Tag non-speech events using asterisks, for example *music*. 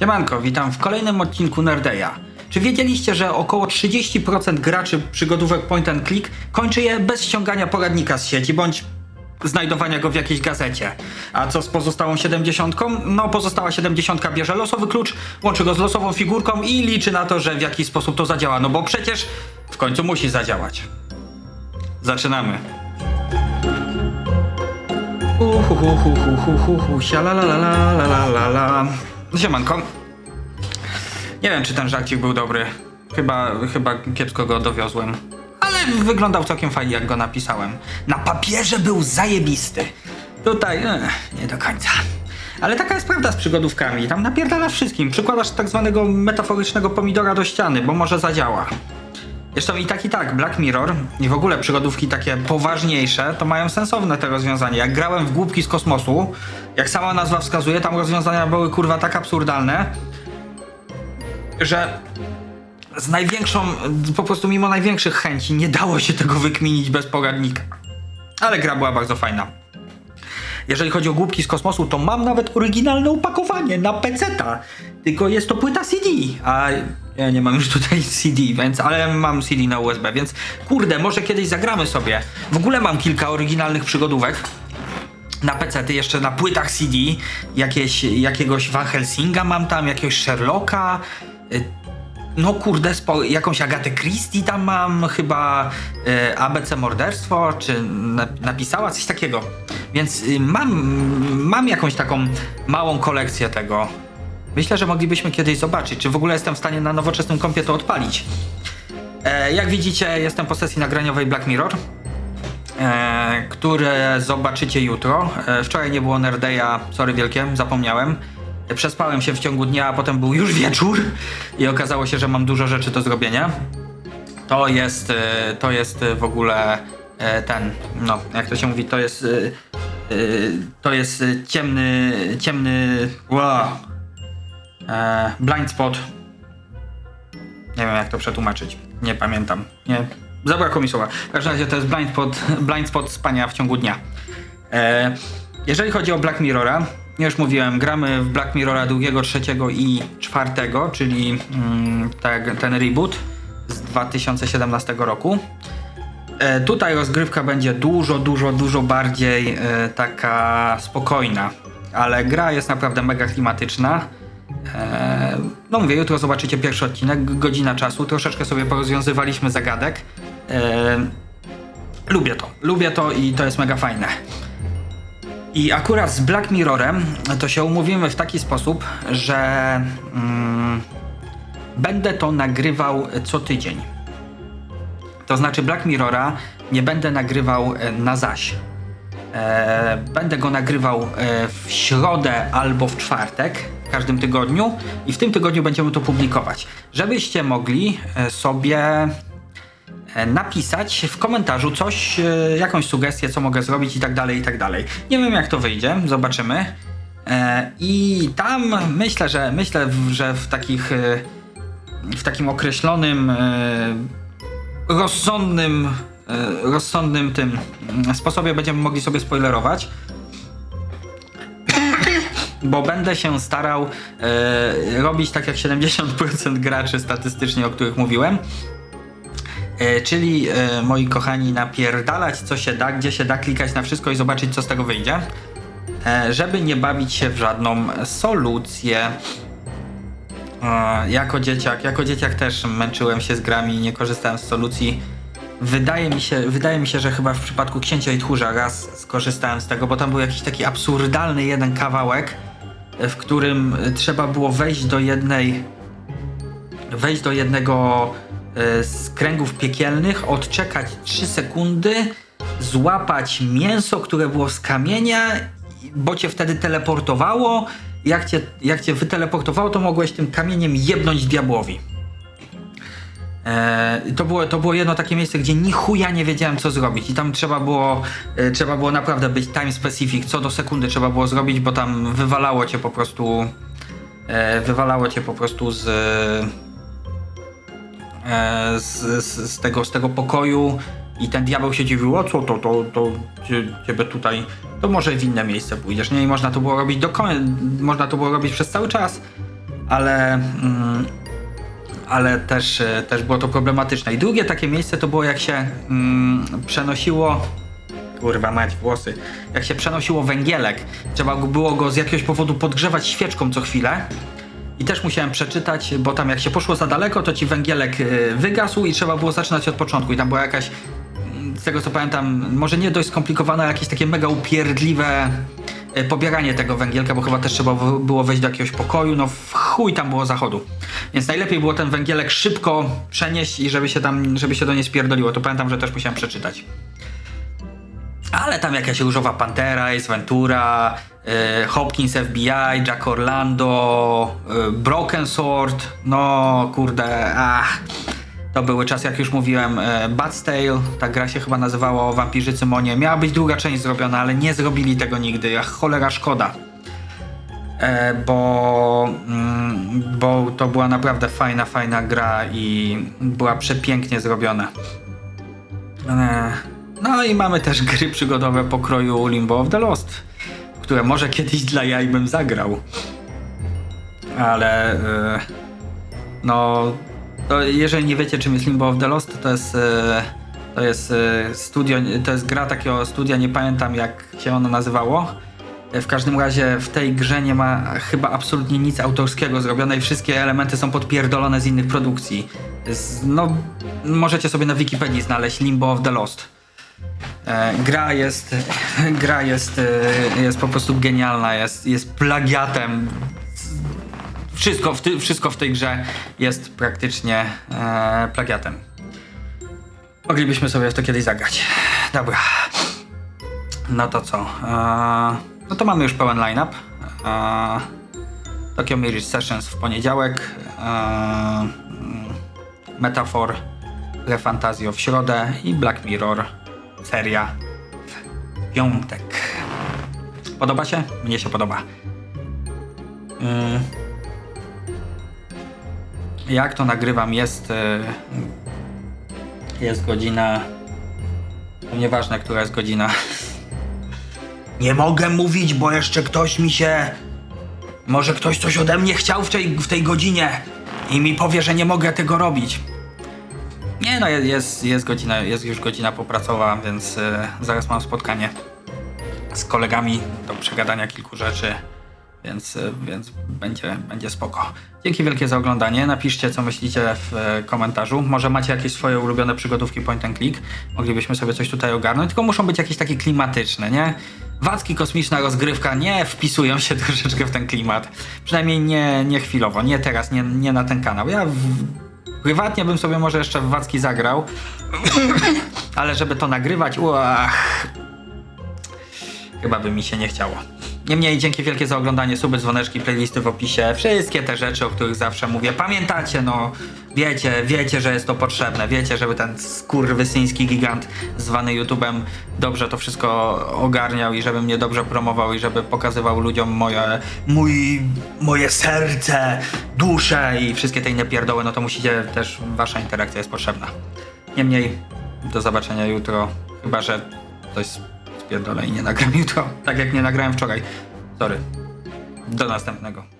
Siemanko, witam w kolejnym odcinku Nerdeja. Czy wiedzieliście, że około 30% graczy przygodówek point and click kończy je bez ściągania poradnika z sieci bądź znajdowania go w jakiejś gazecie? A co z pozostałą 70? No pozostała 70 bierze losowy klucz, łączy go z losową figurką i liczy na to, że w jakiś sposób to zadziała, no bo przecież w końcu musi zadziałać. Zaczynamy. Uhuhuhuhuhuhu, sialalalalalalala. Siemanko. Nie wiem, czy ten żarcik był dobry. Chyba, chyba kiepsko go dowiozłem. Ale wyglądał całkiem fajnie, jak go napisałem. Na papierze był zajebisty. Tutaj, eh, nie do końca. Ale taka jest prawda z przygodówkami. Tam napierdalasz wszystkim. Przykładasz tak zwanego metaforycznego pomidora do ściany, bo może zadziała. Zresztą i tak i tak, Black Mirror i w ogóle przygodówki takie poważniejsze, to mają sensowne te rozwiązania. Jak grałem w głupki z kosmosu, jak sama nazwa wskazuje, tam rozwiązania były kurwa tak absurdalne, że z największą, po prostu mimo największych chęci nie dało się tego wykminić bez poradnika. Ale gra była bardzo fajna. Jeżeli chodzi o głupki z kosmosu, to mam nawet oryginalne opakowanie na peceta. Tylko jest to płyta CD, a ja nie mam już tutaj *laughs* CD, więc, ale mam CD na USB, więc kurde, może kiedyś zagramy sobie. W ogóle mam kilka oryginalnych przygodówek na pecety, jeszcze na płytach CD, jakieś, jakiegoś Van Helsinga mam tam, jakiegoś Sherlocka, y, no kurde, spo, jakąś Agatę Christie tam mam, chyba y, ABC Morderstwo, czy na, napisała coś takiego. Więc y, mam, mam jakąś taką małą kolekcję tego. Myślę, że moglibyśmy kiedyś zobaczyć, czy w ogóle jestem w stanie na nowoczesnym kompie to odpalić. E, jak widzicie, jestem po sesji nagraniowej Black Mirror, e, które zobaczycie jutro. E, wczoraj nie było Nerdeja, sorry wielkie, zapomniałem. E, Przespałem się w ciągu dnia, a potem był już wieczór i okazało się, że mam dużo rzeczy do zrobienia. To jest, e, to jest w ogóle e, ten, no, jak to się mówi, to jest, e, to jest e, ciemny, ciemny, wow, e, blind spot. Nie wiem jak to przetłumaczyć, nie pamiętam, nie, zabrakło mi słowa. W każdym razie to jest blind spot, *laughs* blind spot spania w ciągu dnia. E, jeżeli chodzi o Black Mirrora, już mówiłem, gramy w Black Mirrora drugiego, trzeciego i czwartego, czyli mm, tak, ten reboot z 2017 roku. E, tutaj rozgrywka będzie dużo, dużo, dużo bardziej e, taka spokojna, ale gra jest naprawdę mega klimatyczna. E, no mówię, jutro zobaczycie pierwszy odcinek, godzina czasu, troszeczkę sobie porozwiązywaliśmy zagadek. Lubię to, lubię to i to jest mega fajne. I akurat z Black Mirrorem to się umówimy w taki sposób, że mm, będę to nagrywał co tydzień. To znaczy Black Mirrora nie będę nagrywał e, na zaś. E, będę go nagrywał e, w środę albo w czwartek w każdym tygodniu i w tym tygodniu będziemy to publikować. Żebyście mogli e, sobie napisać w komentarzu coś, jakąś sugestię, co mogę zrobić i tak dalej, i tak dalej. Nie wiem jak to wyjdzie, zobaczymy. I tam myślę, że myślę, że w takich w takim określonym rozsądnym e, rozsądnym tym mm, sposobie będziemy mogli sobie spoilerować. Bo będę się starał e, robić tak jak 70% graczy statystycznie, o których mówiłem. E, czyli moi kochani, napierdalać co się da, gdzie się da, klikać na wszystko i zobaczyć co z tego wyjdzie. Żeby nie bawić się w żadną solucję. E, jako dzieciak, jako dzieciak też męczyłem się z grami i nie korzystałem z solucji. Wydaje mi się, wydaje mi się, że chyba w przypadku Księcia i Tchórza raz skorzystałem z tego, bo tam był jakiś taki absurdalny jeden kawałek, e, w którym trzeba było wejść do jednej wejść do jednego e, z kręgów piekielnych, odczekać 3 sekundy, złapać mięso, które było z kamienia, bo cię wtedy teleportowało. Jak cię, jak cię wyteleportowało, to mogłeś tym kamieniem jebnąć diabłowi. E, to, było, to było jedno takie miejsce, gdzie ni chuja nie wiedziałem co zrobić i tam trzeba było, e, trzeba było naprawdę być time specific, co do sekundy trzeba było zrobić, bo tam wywalało cię po prostu e, wywalało cię po prostu z, e, z, z, z, tego, z tego pokoju i ten diabeł się dziwił, o co to, to, to cie, ciebie tutaj, to może w inne miejsce pójdziesz, nie? I można to było robić do końca, można to było robić przez cały czas, ale, mm, ale też, e, też było to problematyczne. I drugie takie miejsce to było jak się mm, przenosiło kurwa mać włosy, jak się przenosiło węgielek, trzeba było go z jakiegoś powodu podgrzewać świeczką co chwilę. I też musiałem przeczytać, bo tam jak się poszło za daleko, to ci węgielek y, wygasł i trzeba było zaczynać od początku. I tam była jakaś, z tego co pamiętam, może nie dość skomplikowane, ale jakieś takie mega upierdliwe y, pobieranie tego węgielka, bo chyba też trzeba było wejść do jakiegoś pokoju, no w chuj tam było zachodu. Więc najlepiej było ten węgielek szybko przenieść i żeby się tam, żeby się do nie spierdoliło. To pamiętam, że też musiałem przeczytać. Ale tam jakaś różowa Pantera, Ace Ventura, y, Hopkins FBI, Jack Orlando, y, Broken Sword, no kurde, ach. To były czasy, jak już mówiłem, y, Bat's Tale, ta gra się chyba nazywała wampirzycy Monie. Miała być druga część zrobiona, ale nie zrobili tego nigdy, ach cholera szkoda. E, bo, mm, bo to była naprawdę fajna, fajna gra i była przepięknie zrobiona. E, No i mamy też gry przygodowe pokroju Limbo of the Lost, które może kiedyś dla jaj bym zagrał. Ale e, no, to jeżeli nie wiecie czym jest Limbo of the Lost, to jest e, to jest e, studio, to jest gra takiego studia, nie pamiętam jak się ono nazywało. E, W każdym razie w tej grze nie ma chyba absolutnie nic autorskiego zrobione i wszystkie elementy są podpierdolone z innych produkcji. No, możecie sobie na Wikipedii znaleźć Limbo of the Lost. Gra jest, *laughs* gra jest, jest po prostu genialna, jest, jest plagiatem. Wszystko w, ty, wszystko w tej grze jest praktycznie e, plagiatem. Moglibyśmy sobie w to kiedyś zagrać. Dobra. No to co? E, no to mamy już pełen line-up. E, Tokyo Mirage Sessions w poniedziałek. E, mm, Metafor Refantazio w środę i Black Mirror seria w piątek. Podoba się? Mnie się podoba. Mm. Jak to nagrywam? Jest e, jest godzina. Nieważne która jest godzina. *laughs* Nie mogę mówić, bo jeszcze ktoś mi się może ktoś coś ode mnie chciał w tej, w tej godzinie i mi powie, że nie mogę tego robić. Nie no, jest, jest godzina, jest już godzina popracowa, więc e, zaraz mam spotkanie z kolegami do przegadania kilku rzeczy, więc, więc będzie, będzie spoko. Dzięki wielkie za oglądanie. Napiszcie, co myślicie w e, komentarzu. Może macie jakieś swoje ulubione przygodówki point and click. Moglibyśmy sobie coś tutaj ogarnąć, tylko muszą być jakieś takie klimatyczne, nie? Wacki kosmiczna rozgrywka nie wpisują się *laughs* troszeczkę w ten klimat. Przynajmniej nie, nie chwilowo, nie teraz, nie, nie na ten kanał. Ja w, prywatnie bym sobie może jeszcze w Wacki zagrał, *coughs* ale żeby to nagrywać, uach, chyba by mi się nie chciało. Niemniej dzięki wielkie za oglądanie, suby, dzwoneczki, playlisty w opisie, wszystkie te rzeczy, o których zawsze mówię. Pamiętacie, no, wiecie, wiecie, że jest to potrzebne, wiecie, żeby ten skurwysyński gigant zwany YouTube'em dobrze to wszystko ogarniał i żeby mnie dobrze promował i żeby pokazywał ludziom moje, mój, moje serce, duszę i wszystkie te inne pierdoły, no to musicie też, wasza interakcja jest potrzebna. Niemniej, do zobaczenia jutro, chyba, że coś spierdolę i nie nagram jutro, tak jak nie nagrałem wczoraj. Sorry. Do następnego.